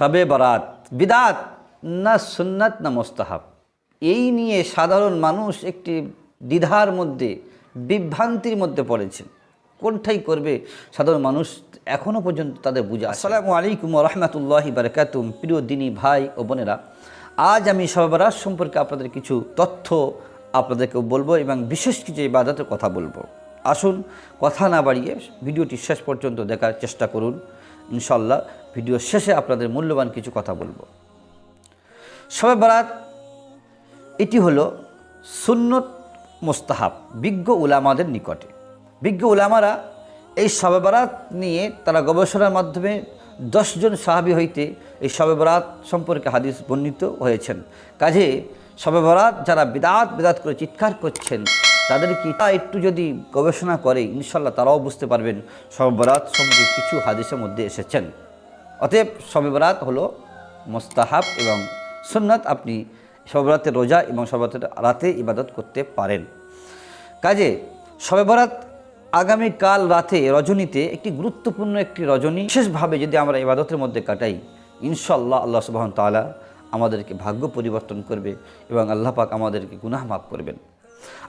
শবে বরাত। বিদাত, না সুন্নাত, না মোস্তাহাব। এই নিয়ে সাধারণ মানুষ একটি দ্বিধার মধ্যে, বিভ্রান্তির মধ্যে পড়েছেন। কোনটাই করবে? সাধারণ মানুষ এখনও পর্যন্ত তাদের বুঝা আসসালামু আলাইকুম রহমতুল্লাহি বারকাতুম প্রিয় দিনী ভাই ও বোনেরা, আজ আমি সবারাত সম্পর্কে আপনাদের কিছু তথ্য আপনাদেরকে বলব এবং বিশেষ কিছু ইবাদতের কথা বলব। আসুন, কথা না বাড়িয়ে ভিডিওটি শেষ পর্যন্ত দেখার চেষ্টা করুন। ইনশাল্লাহ ভিডিও শেষে আপনাদের মূল্যবান কিছু কথা বলব। শবে বরাত, এটি হলো সুন্নত মোস্তাহাব, বিজ্ঞ উলামাদের নিকটে। বিজ্ঞ উলামারা এই শবে বরাত নিয়ে তারা গবেষণার মাধ্যমে দশজন সাহাবি হইতে এই শবে বরাত সম্পর্কে হাদিস বর্ণিত হয়েছেন। কাজে শবে বরাত যারা বিদাত বিদাত করে চিৎকার করছেন তাদের কি? তা একটু যদি গবেষণা করে ইনশাল্লাহ তারাও বুঝতে পারবেন শবে বরাত সম্পর্কে কিছু হাদিসের মধ্যে এসেছেন। অতএব শবে বরাত হলো মোস্তাহাব এবং সুন্নাত, আপনি সবরাতের রোজা এবং সবরাতের রাতে ইবাদত করতে পারেন। কাজে শবে বরাত আগামীকাল রাতে রজনীতে একটি গুরুত্বপূর্ণ একটি রজনী, বিশেষভাবে যদি আমরা ইবাদতের মধ্যে কাটাই ইনশাল্লাহ আল্লাহ সুবাহন তাআলা আমাদেরকে ভাগ্য পরিবর্তন করবে এবং আল্লাহ পাক আমাদেরকে গুনাহ মাফ করবেন।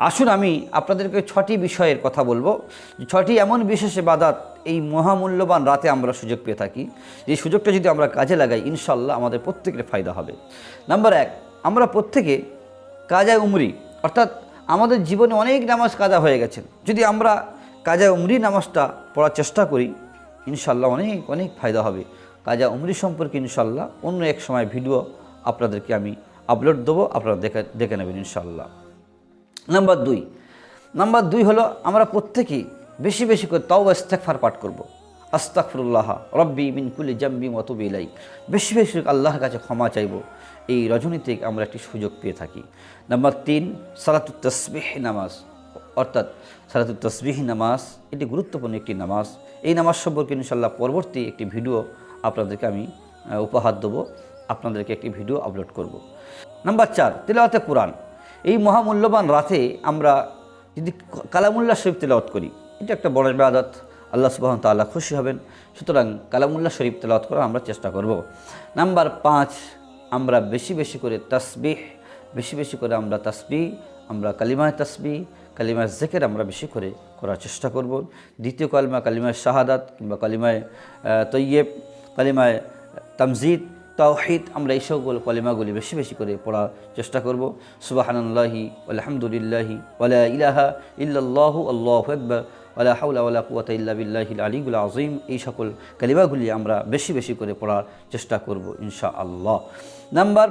আসুন আমি আপনাদেরকে ছটি বিষয়ের কথা বলব। ছটি এমন বিশেষ বাদাত এই মহামূল্যবান রাতে আমরা সুযোগ পেয়ে থাকি। যে সুযোগটা যদি আমরা কাজে লাগাই ইনশাল্লাহ আমাদের প্রত্যেকের ফায়দা হবে। নাম্বার এক, আমরা প্রত্যেকে কাজা উমরি, অর্থাৎ আমাদের জীবনে অনেক নামাজ কাজা হয়ে গেছেন যদি আমরা কাজা উমরি নামাজটা পড়ার চেষ্টা করি ইনশাল্লাহ অনেক অনেক ফায়দা হবে। কাজা উমরি সম্পর্কে ইনশাল্লাহ অন্য এক সময় ভিডিও আপনাদেরকে আমি আপলোড দেবো, আপনারা দেখে দেখে নেবেন ইনশাল্লাহ নাম্বার দুই। নাম্বার দুই হলো আমরা প্রত্যেকেই বেশি বেশি করে তাও ইস্তেকফার পাঠ করব। আস্তাকফরুল্লাহ রব্বি মিন কুলি জাম্বি মতবি ইলাই বেশি বেশি আল্লাহর কাছে ক্ষমা চাইব। এই রজনীতে আমরা একটি সুযোগ পেয়ে থাকি। নাম্বার তিন, সালাতুত তসবিহ নামাজ। অর্থাৎ সালাতুত তসবিহ নামাজ, এটি গুরুত্বপূর্ণ একটি নামাজ। এই নামাজ সম্পর্কে ইনশাল্লাহ পরবর্তী একটি ভিডিও আপনাদেরকে আমি উপহার দেবো। আপনাদেরকে একটি ভিডিও আপলোড করব। নাম্বার চার, তেলাওয়াতে কোরআন। এই মহামূল্যবান রাতে আমরা যদি কালামুল্লাহ শরীফ তেলাওয়াত করি, এটা একটা বড় ইবাদত। আল্লাহ সুবাহ তাল্লাহ খুশি হবেন। সুতরাং কালামুল্লাহ শরীফ তেলাওয়াত করা আমরা চেষ্টা করব। নাম্বার পাঁচ, আমরা বেশি বেশি করে তসবিহ, বেশি বেশি করে আমরা তসবি আমরা কালিমায় তসবি কালিমায় জেকের আমরা বেশি করে করার চেষ্টা করব। দ্বিতীয় কালিমা কালিমায় শাহাদাত কিংবা কালিমায় তৈয়েব, কালিমায় তামজিদ তাওহিদ, আমরা এই সকল কলিমাগুলি বেশি বেশি করে পড়ার চেষ্টা করব। সুবাহানাল্লাহি আলহামদুলিল্লাহি ওয়ালা ইলাহা ইল্লাল্লাহু, আল্লাহু আকবার ওয়ালা হাওলা ওয়ালা কুওয়াতা এই সকল কালিমাগুলি আমরা বেশি বেশি করে পড়ার চেষ্টা করব ইনশাআল্লাহ। নাম্বার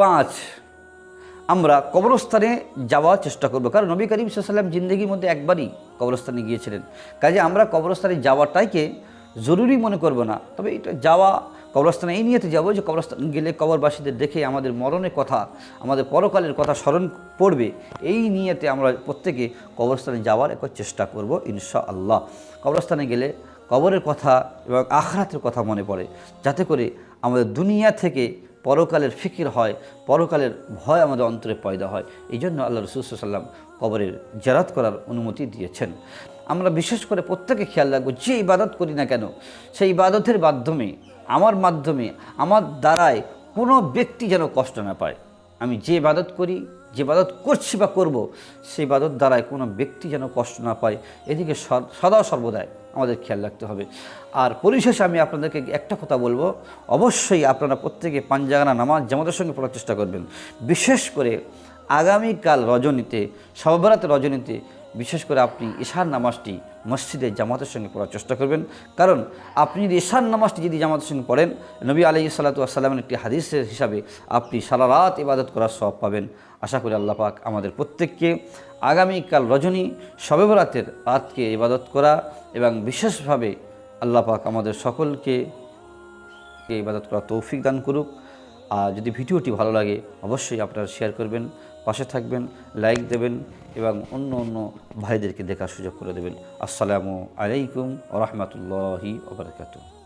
পাঁচ, আমরা কবরস্থানে যাওয়ার চেষ্টা করব। কারণ নবী করিম সাল্লাম জিন্দগির মধ্যে একবারই কবরস্থানে গিয়েছিলেন। কাজে আমরা কবরস্থানে যাওয়াটাইকে জরুরি মনে করব না। তবে এটা যাওয়া কবরস্থানে এই নিয়েতে যাব যে কবরস্থান গেলে কবরবাসীদের দেখে আমাদের মরণের কথা, আমাদের পরকালের কথা স্মরণ পড়বে। এই নিয়েতে আমরা প্রত্যেকে কবরস্থানে যাওয়ার একবার চেষ্টা করব ইনশা আল্লাহ কবরস্থানে গেলে কবরের কথা এবং আখরাতের কথা মনে পড়ে। যাতে করে আমাদের দুনিয়া থেকে পরকালের ফিকির হয়, পরকালের ভয় আমাদের অন্তরে পয়দা হয়। এই জন্য আল্লাহ রসুল সাল্লাম কবরের জেরাত করার অনুমতি দিয়েছেন। আমরা বিশেষ করে প্রত্যেকে খেয়াল রাখব, যে ইবাদত করি না কেন, সেই ইবাদতের মাধ্যমে আমার মাধ্যমে, আমার দ্বারায় কোনো ব্যক্তি যেন কষ্ট না পায়। আমি যে ইবাদত করি, যে ইবাদত করছি বা করব, সেই ইবাদত দ্বারায় কোনো ব্যক্তি যেন কষ্ট না পায়। এদিকে সদা সর্বদাই আমাদের খেয়াল রাখতে হবে। আর পরিশেষে আমি আপনাদেরকে একটা কথা বলব। অবশ্যই আপনারা প্রত্যেকে পাঞ্জাগানা নামাজ জামাতের সঙ্গে পড়ার চেষ্টা করবেন। বিশেষ করে আগামীকাল রজনীতে সবরাত রজনীতে বিশেষ করে আপনি ঈশার নামাজটি মসজিদে জামাতের সঙ্গে পড়ার চেষ্টা করবেন। কারণ আপনি যদি ঈশার নামাজটি যদি জামাতের সঙ্গে পড়েন, নবী আলি সাল্লাতামের একটি হাদিসের হিসাবে আপনি সারা রাত ইবাদত করার সব পাবেন। আশা করি আল্লাহ পাক আমাদের প্রত্যেককে আগামীকাল রজনী শবে বরাতের রাতকে ইবাদত করা এবং বিশেষভাবে আল্লাহ পাক আমাদের সকলকে ইবাদত করা তৌফিক দান করুক। আর যদি ভিডিওটি ভালো লাগে, অবশ্যই আপনারা শেয়ার করবেন। পাশে থাকবেন লাইক দেবেন এবং অন্য অন্য ভাইদেরকে দেখার সুযোগ করে দেবেন। আসসালামু আলাইকুম রহমতুল্লাহি ওবরাকাতুহ